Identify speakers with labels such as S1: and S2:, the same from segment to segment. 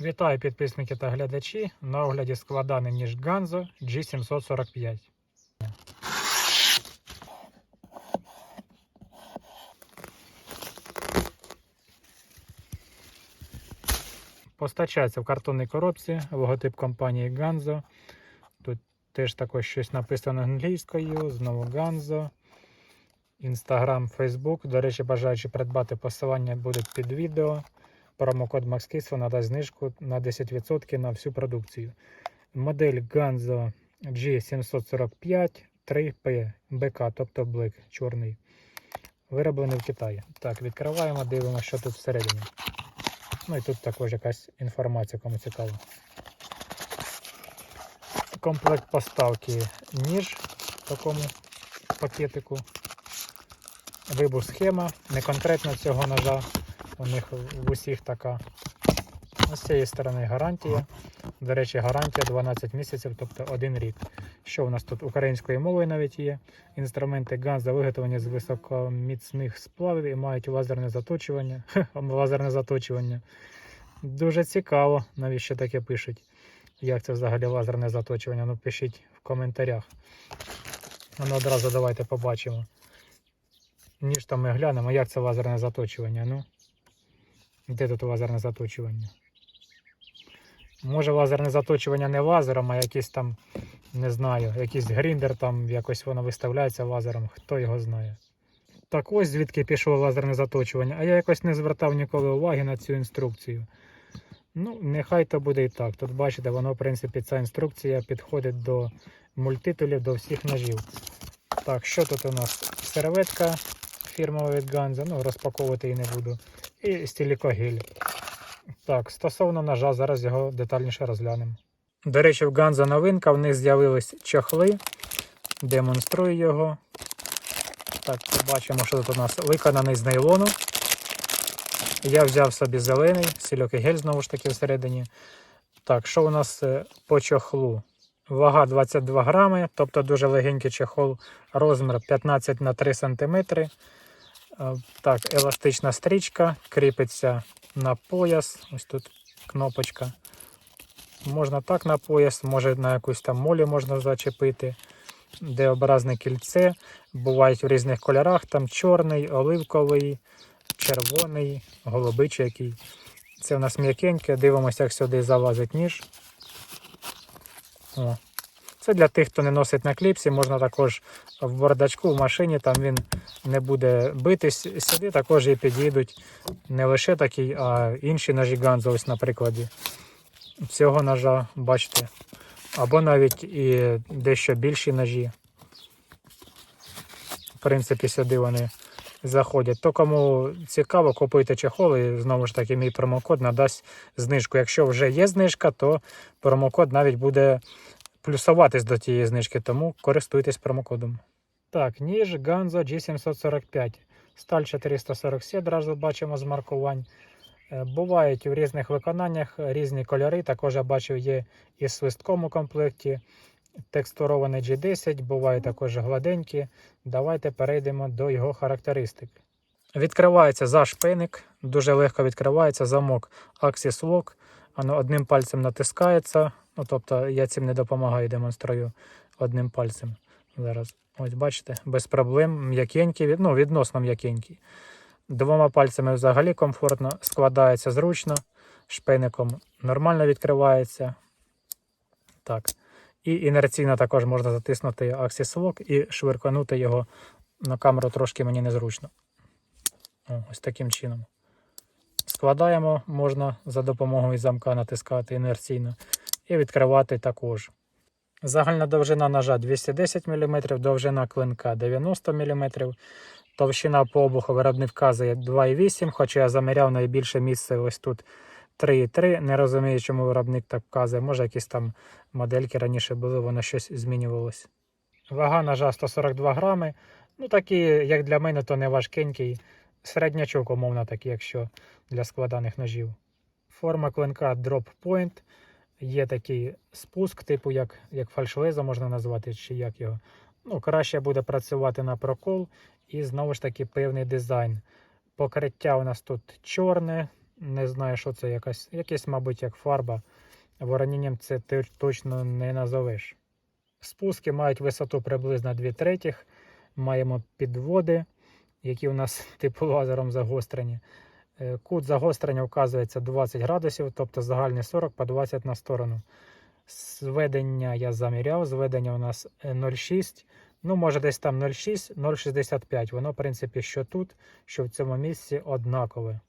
S1: Вітаю підписники та глядачі. На огляді складаний ніж Ганзо G745. Постачається в картонній коробці, логотип компанії Ганзо. Тут теж також щось написано англійською, знову Ганзо. Інстаграм, Фейсбук. До речі, бажаючи придбати посилання будуть під відео. Промокод MaxKisfo надасть знижку на 10% на всю продукцію. Модель Ganzo G745 3P BK, тобто Black, чорний. Вироблений в Китаї. Так, відкриваємо, дивимося, що тут всередині. Ну і тут також якась інформація, кому цікаво. Комплект поставки ніж в такому пакетику. Вибух схема, не конкретно цього ножа. У них в усіх така. З цієї сторони гарантія. До речі, гарантія 12 місяців, тобто 1 рік. Що у нас тут українською мовою навіть є. Інструменти Ганза виготовлені з високоміцних сплавів і мають лазерне заточування. лазерне заточування. Дуже цікаво, навіщо таке пишуть. Як це взагалі лазерне заточування? Ну пишіть в коментарях. Ну одразу давайте побачимо. Ніж там ми глянемо, як це лазерне заточування. Ну, де тут лазерне заточування? Може лазерне заточування не лазером, а якийсь там, не знаю, якийсь гріндер там якось воно виставляється лазером, хто його знає. Так ось звідки пішло лазерне заточування, а я якось не звертав ніколи уваги на цю інструкцію. Ну, нехай то буде і так. Тут бачите, воно, в принципі, ця інструкція підходить до мультитулів, до всіх ножів. Так, що тут у нас? Серветка фірмова від Ганза, ну розпаковувати її не буду. І стілікогель. Так, стосовно ножа, зараз його детальніше розглянемо. До речі, в Ганза новинка, в них з'явились чохли. Демонструю його. Так, побачимо, що тут у нас виконаний з нейлону. Я взяв собі зелений, сільокий гель знову ж таки всередині. Так, що у нас е, по чохлу? Вага 22 грами, тобто дуже легенький чехол, розмір 15 на 3 см. Так, еластична стрічка, кріпиться на пояс. Ось тут кнопочка. Можна так на пояс, може на якусь там молі можна зачепити. Д-образне кільце. Бувають в різних кольорах. Там чорний, оливковий, червоний, голубичий який. Це у нас м'якеньке. Дивимося, як сюди залазить ніж. О. Це для тих, хто не носить на кліпсі, можна також в бардачку, в машині, там він не буде битись. Сюди також і підійдуть не лише такі, а інші ножі Ганзо, ось на прикладі цього ножа, бачите. Або навіть і дещо більші ножі. В принципі, сюди вони заходять. То кому цікаво, купуйте чехол і знову ж таки мій промокод надасть знижку. Якщо вже є знижка, то промокод навіть буде плюсуватись до тієї знижки, тому користуйтесь промокодом. Так, ніж Ganzo G745. Сталь 447, одразу бачимо з маркувань. Е, Бувають в різних виконаннях різні кольори. Також я бачив, є і в свисткому комплекті. Текстурований G10, бувають також гладенькі. Давайте перейдемо до його характеристик. Відкривається зашпиник, дуже легко відкривається замок Axis Lock. Воно одним пальцем натискається. Ну, тобто я цим не допомагаю, демонструю одним пальцем. Зараз, ось бачите, без проблем, м'якенький, ну, відносно м'якенький. Двома пальцями взагалі комфортно, складається зручно, шпиником нормально відкривається. Так. І інерційно також можна затиснути Axis Lock і швирканути його на камеру трошки мені незручно. Ось таким чином. Складаємо, можна за допомогою замка натискати інерційно і відкривати також. Загальна довжина ножа 210 мм, довжина клинка 90 мм, товщина по обуху виробник вказує 2,8 хоча я заміряв найбільше місце ось тут 3,3. Не розумію, чому виробник так вказує. Може, якісь там модельки раніше були, воно щось змінювалось. Вага ножа 142 грами. Ну, такий, як для мене, то не важкенький. Середнячок, умовно, такий, якщо для складаних ножів. Форма клинка Drop Point. Є такий спуск, типу як, як фальшлеза можна назвати, чи як його. Ну, краще буде працювати на прокол і знову ж таки певний дизайн. Покриття у нас тут чорне, Не знаю, що це якась, якесь, мабуть, як фарба. Воронінням це ти точно не назовеш. Спуски мають висоту приблизно 2 третіх. Маємо підводи, які у нас типу лазером загострені. Е, Кут загострення вказується 20 градусів, тобто загальний 40 по 20 на сторону. Зведення я заміряв, зведення у нас е, 0,6. Ну, може, десь там 0,6, 0,65. Воно, в принципі, що тут, що в цьому місці однакове.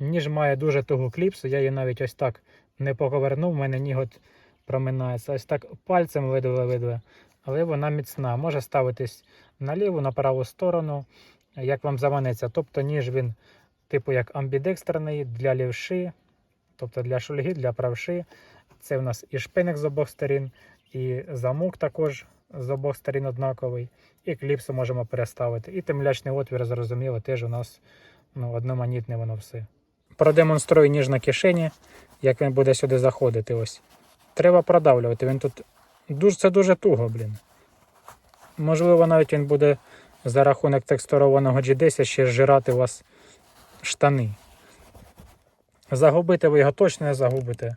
S1: Ніж має дуже тугу кліпсу, я її навіть ось так не поковернув, в мене ніготь проминається. Ось так пальцем ледве-ледве, але вона міцна. Може ставитись на ліву, на праву сторону, як вам заманеться. Тобто ніж він, типу, як амбідекстерний для лівши, тобто для шульги, для правши. Це в нас і шпиник з обох сторін, і замок також з обох сторін однаковий, і кліпсу можемо переставити. І темлячний отвір, зрозуміло, теж у нас ну, одноманітне воно все. Продемонструю ніж на кишені, як він буде сюди заходити. Ось. Треба продавлювати. Він тут дуже, це дуже туго, блін. Можливо, навіть він буде за рахунок текстурованого G10 ще зжирати вас штани. Загубити ви його точно не загубите.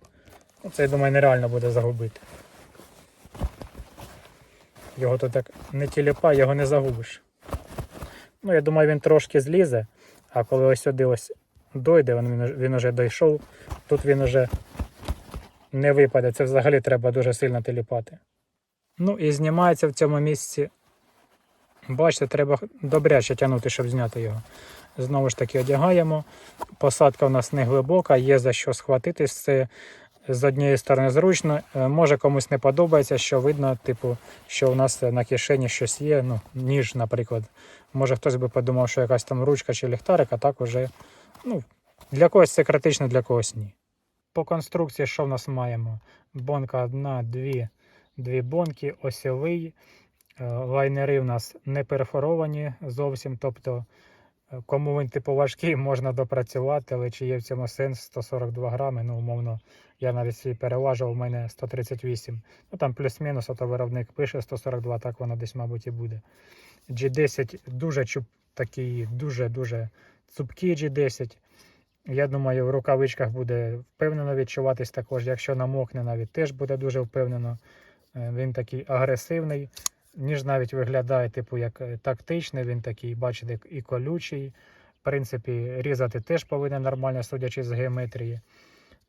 S1: Ну, Це, я думаю, нереально буде загубити. Його тут так не тіліпай, його не загубиш. Ну, я думаю, він трошки злізе, а коли ось сюди ось дойде, він, він, уже дійшов, тут він уже не випаде. Це взагалі треба дуже сильно тіліпати. Ну і знімається в цьому місці. Бачите, треба добряче тягнути, щоб зняти його. Знову ж таки одягаємо. Посадка у нас не глибока, є за що схватитись. Це з однієї сторони зручно. Е, Може комусь не подобається, що видно, типу, що у нас на кишені щось є. Ну, ніж, наприклад. Може хтось би подумав, що якась там ручка чи ліхтарик, а так уже ну, для когось це критично, для когось ні. По конструкції, що в нас маємо? Бонка одна, дві, дві бонки, осьовий. Е, Лайнери в нас не перфоровані зовсім. Тобто, е, кому він типу важкий, можна допрацювати, але чи є в цьому сенс 142 грами, ну, умовно, я навіть свій переважив, у мене 138. Ну там плюс-мінус, а то виробник пише 142, так воно десь, мабуть, і буде. G10 дуже чуп, такий, дуже-дуже цупкий G10. Я думаю, в рукавичках буде впевнено відчуватись також. Якщо намокне, навіть теж буде дуже впевнено. Е, Він такий агресивний. Ніж навіть виглядає, типу, як е, тактичний, він такий, бачите, і колючий. В принципі, різати теж повинен нормально, судячи з геометрії.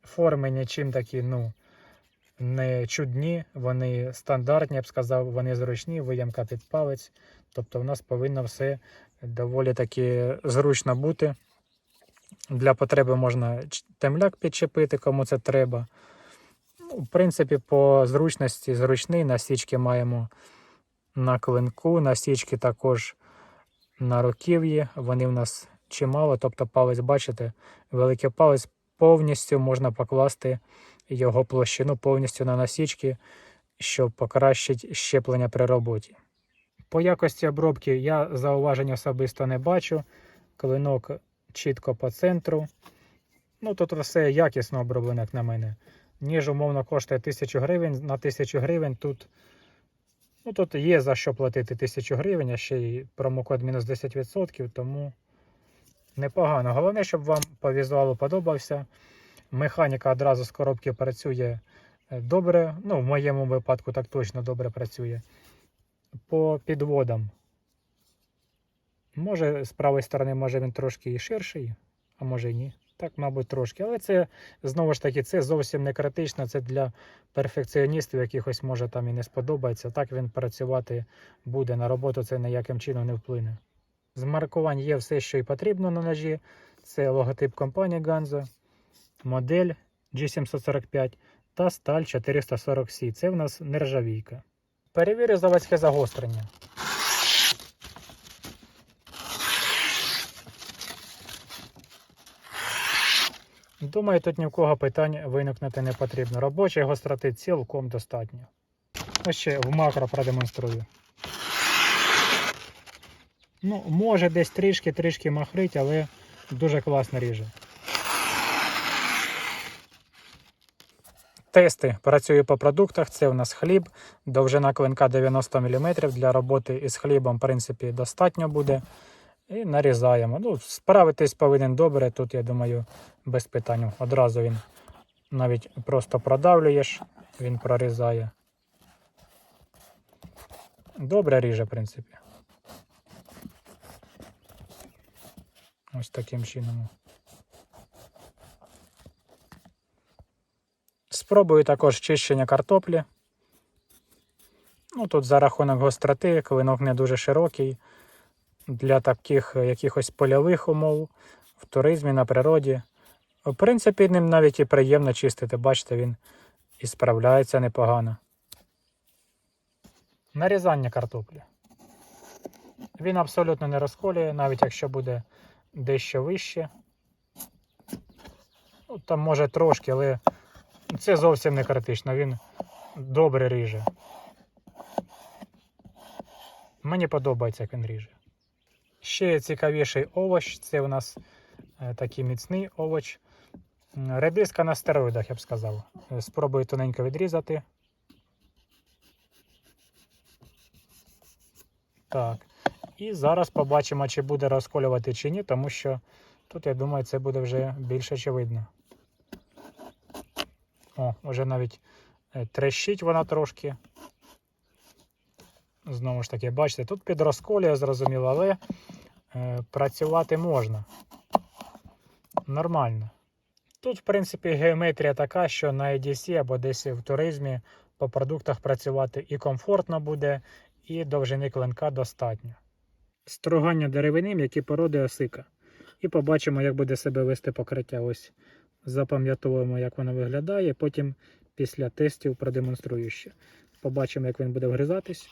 S1: Форми нічим такі, ну, не чудні, вони стандартні, я б сказав, вони зручні, виямка під палець. Тобто, в нас повинно все доволі таки зручно бути. Для потреби можна темляк підчепити, кому це треба. Ну, в принципі, по зручності зручний. Насічки маємо на клинку, насічки також на руків'ї. Вони в нас чимало. Тобто палець, бачите, великий палець повністю можна покласти його площину повністю на насічки, щоб покращити щеплення при роботі. По якості обробки я зауважень особисто не бачу. Клинок чітко по центру. Ну, тут все якісно оброблено, як на мене. Ніж, умовно, коштує 1000 гривень. На 1000 гривень тут, ну, тут є за що платити 1000 гривень, а ще й промокод мінус 10%, тому непогано. Головне, щоб вам по візуалу подобався. Механіка одразу з коробки працює е, добре. Ну, в моєму випадку так точно добре працює. По підводам. Може, з правої сторони, може він трошки і ширший, а може і ні. Так, мабуть, трошки. Але це знову ж таки це зовсім не критично. Це для перфекціоністів, якихось може там і не сподобається. Так він працювати буде. На роботу це ніяким чином не вплине. З маркувань є все, що і потрібно на ножі. Це логотип компанії Ganzo, модель G745 та сталь 440C. Це в нас нержавійка. Перевірю заводське загострення. Думаю, тут ні в кого питань виникнути не потрібно. Робочої гостроти цілком достатньо. Ось ще в макро продемонструю. Ну, може десь трішки-трішки махрить, але дуже класно ріже. Тести працюю по продуктах. Це у нас хліб, довжина клинка 90 мм. Для роботи із хлібом, в принципі, достатньо буде. І нарізаємо. Ну, справитись повинен добре. Тут, я думаю, без питань. Одразу він навіть просто продавлюєш, він прорізає. Добре ріже, в принципі. Ось таким чином. Спробую також чищення картоплі. Ну, тут за рахунок гостроти, клинок не дуже широкий. Для таких е, якихось польових умов в туризмі на природі. В принципі, ним навіть і приємно чистити. Бачите, він і справляється непогано. Нарізання картоплі. Він абсолютно не розколює, навіть якщо буде дещо вище. Ну, там може трошки, але це зовсім не критично. Він добре ріже. Мені подобається, як він ріже. Ще цікавіший овоч. Це у нас е, такий міцний овоч. Редиска на стероїдах, я б сказав. Е, Спробую тоненько відрізати. Так. І зараз побачимо, чи буде розколювати чи ні, тому що тут, я думаю, це буде вже більш очевидно. О, вже навіть е, трещить вона трошки. Знову ж таки, бачите, тут під розколює, зрозуміло, але працювати можна. Нормально. Тут, в принципі, геометрія така, що на EDC або десь в туризмі по продуктах працювати і комфортно буде, і довжини клинка достатньо. Строгання деревини, м'які породи осика. І побачимо, як буде себе вести покриття. Ось запам'ятовуємо, як воно виглядає. Потім після тестів продемонструю ще. Побачимо, як він буде вгризатись.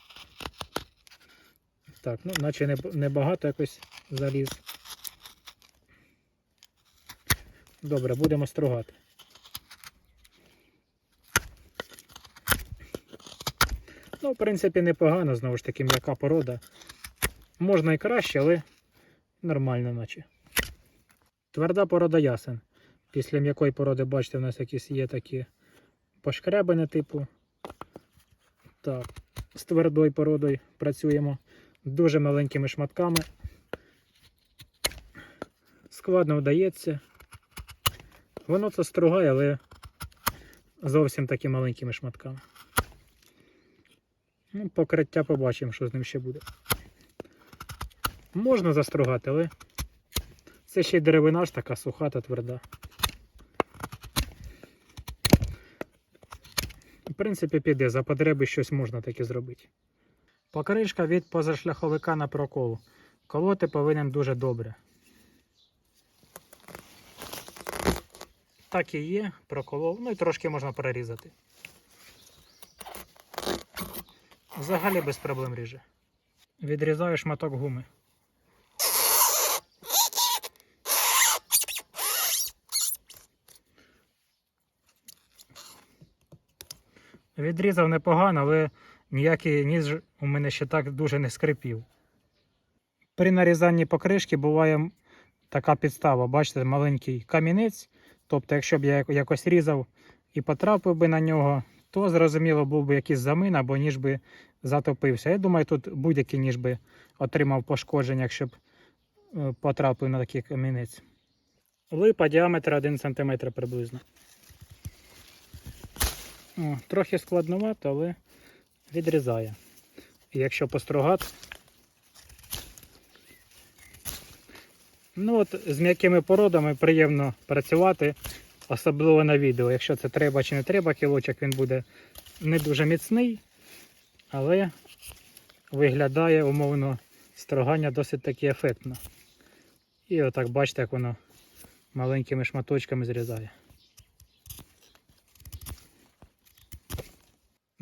S1: Так, ну, наче не- небагато якось заліз. Добре, будемо стругати. Ну, в принципі, непогано, знову ж таки, м'яка порода. Можна і краще, але нормально, наче. Тверда порода ясен. Після м'якої породи, бачите, у нас якісь є такі пошкрябини типу. Так, з твердою породою працюємо дуже маленькими шматками. Складно вдається. Воно це стругає, але зовсім таки маленькими шматками. Ну, покриття побачимо, що з ним ще буде. Можна застругати, але це ще й деревина ж така суха та тверда. В принципі, піде, за потреби щось можна таке зробити. Покришка від позашляховика на прокол. Колоти повинен дуже добре. Так і є, проколов, ну і трошки можна перерізати. Взагалі без проблем ріже. Відрізаю шматок гуми. Відрізав непогано, але ніякий ніж у мене ще так дуже не скрипів. При нарізанні покришки буває така підстава, бачите, маленький камінець. Тобто, якщо б я якось різав і потрапив би на нього, то зрозуміло був би якийсь замин або ніж би затопився. Я думаю, тут будь-який ніж би отримав пошкодження, якщо б е, потрапив на такий камінець. Липа діаметр 1 см приблизно. О, трохи складновато, але відрізає. І якщо постругати. Ну от з м'якими породами приємно працювати, особливо на відео. Якщо це треба чи не треба, кілочок він буде не дуже міцний, але виглядає умовно строгання досить таки ефектно. І отак бачите, як воно маленькими шматочками зрізає.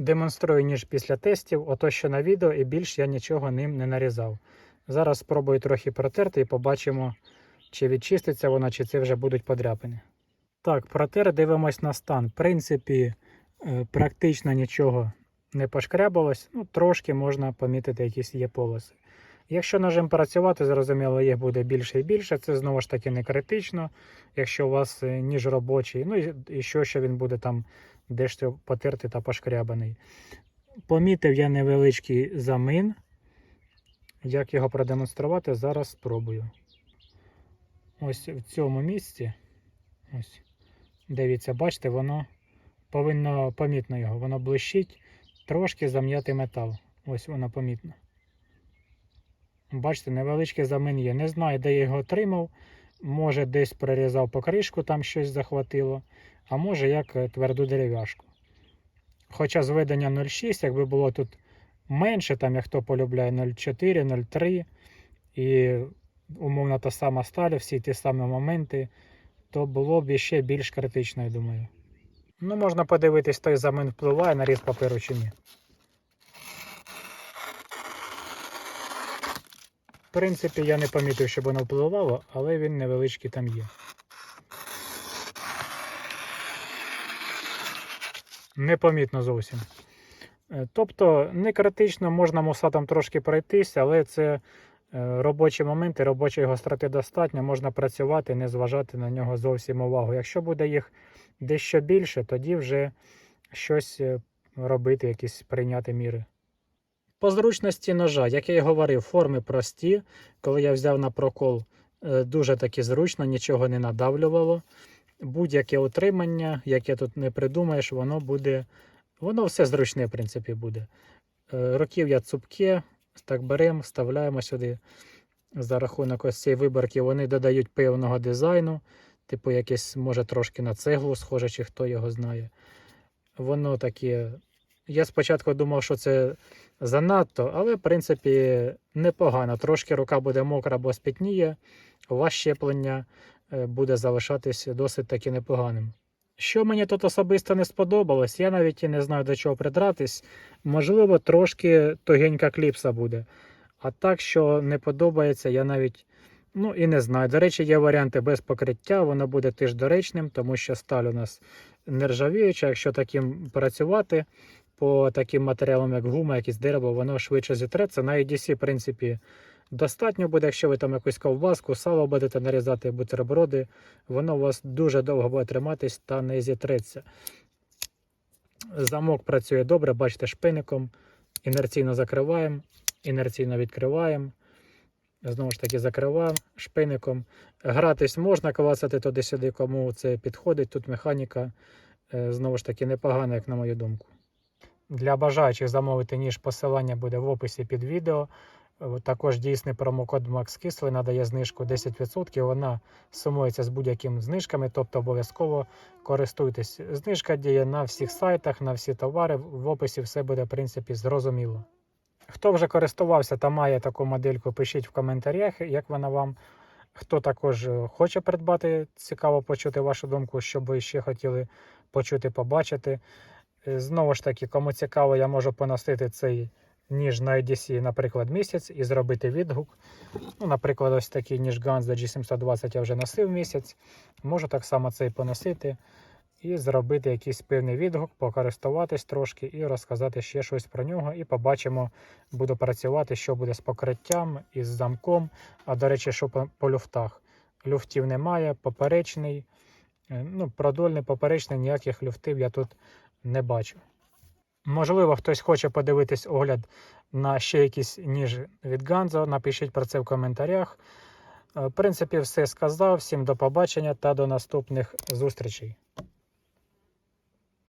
S1: Демонструю ніж після тестів, ото що на відео, і більш я нічого ним не нарізав. Зараз спробую трохи протерти і побачимо, чи відчиститься вона, чи це вже будуть подряпини. Так, протер, дивимось на стан. В принципі, е, практично нічого не пошкрябалось, ну, трошки можна помітити, якісь є полоси. Якщо ножем працювати, зрозуміло, їх буде більше і більше. Це знову ж таки не критично. Якщо у вас е, ніж робочий, ну і, що, що він буде там дещо потертий та пошкрябаний. Помітив я невеличкий замин. Як його продемонструвати, зараз спробую. Ось в цьому місці Ось. Дивіться, бачите, воно повинно помітно його. Воно блищить, трошки зам'ятий метал. Ось воно помітно. Бачите, невеличкий замин є. Не знаю, де я його отримав. Може, десь прорізав покришку, там щось захватило, а може як е, тверду дерев'яшку. Хоча зведення 0,6, якби було тут менше, там як хто полюбляє 0,4, 0,3 і умовно та сама сталь, всі ті самі моменти, то було б ще більш критично, я думаю. Ну, можна подивитись, той замин впливає на різ паперу чи ні. В принципі, я не помітив, щоб воно впливало, але він невеличкий там є. Непомітно зовсім. Е, Тобто не критично, можна мусатом трошки пройтися, але це е, робочі моменти, робочої гостроти достатньо, можна працювати, не зважати на нього зовсім увагу. Якщо буде їх дещо більше, тоді вже щось е, робити, якісь прийняти міри. По зручності ножа, як я і говорив, форми прості. Коли я взяв на прокол, дуже таки зручно, нічого не надавлювало. Будь-яке утримання, яке тут не придумаєш, воно буде. Воно все зручне, в принципі, буде. Е, Руків'я цупке, так беремо, вставляємо сюди. За рахунок ось цієї виборки вони додають певного дизайну, типу якесь, може, трошки на цеглу схоже, чи хто його знає. Воно таке. Я спочатку думав, що це занадто, але в принципі непогано. Трошки рука буде мокра або спітніє, у вас щеплення буде залишатись досить таки непоганим. Що мені тут особисто не сподобалось, я навіть і не знаю до чого придратись. Можливо, трошки тугенька кліпса буде. А так, що не подобається, я навіть ну і не знаю. До речі, є варіанти без покриття, воно буде теж доречним, тому що сталь у нас нержавіюча. Якщо таким працювати по таким матеріалам, як гума, якісь дерево, воно швидше зітреться. На EDC, в принципі, достатньо буде, якщо ви там якусь ковбаску, сало будете нарізати бутерброди, воно у вас дуже довго буде триматись та не зітреться. Замок працює добре, бачите, шпиником. Інерційно закриваємо, інерційно відкриваємо. Знову ж таки, закриваємо шпиником. Гратись можна, клацати туди-сюди, кому це підходить. Тут механіка е, знову ж таки непогана, як на мою думку. Для бажаючих замовити ніж посилання буде в описі під відео. Е, Також дійсний промокод Max Кислий надає знижку 10%. Вона сумується з будь-якими знижками, тобто обов'язково користуйтесь. Знижка діє на всіх сайтах, на всі товари. В описі все буде в принципі зрозуміло. Хто вже користувався та має таку модельку, пишіть в коментарях, як вона вам. Хто також е, хоче придбати, цікаво почути вашу думку, що ви ще хотіли почути, побачити. Е, Знову ж таки, кому цікаво, я можу поносити цей ніж на EDC, наприклад, місяць і зробити відгук. Ну, Наприклад, ось такий ніж Guns G720 я вже носив місяць. Можу так само цей поносити і зробити якийсь певний відгук, покористуватись трошки і розказати ще щось про нього. І побачимо, буду працювати, що буде з покриттям і з замком. А до речі, що по, по люфтах. Люфтів немає, поперечний, е, ну, продольний, поперечний, ніяких люфтів я тут не бачу. Можливо, хтось хоче подивитись огляд на ще якісь ніж від Ганзо. Напишіть про це в коментарях. Е, В принципі, все сказав. Всім до побачення та до наступних зустрічей.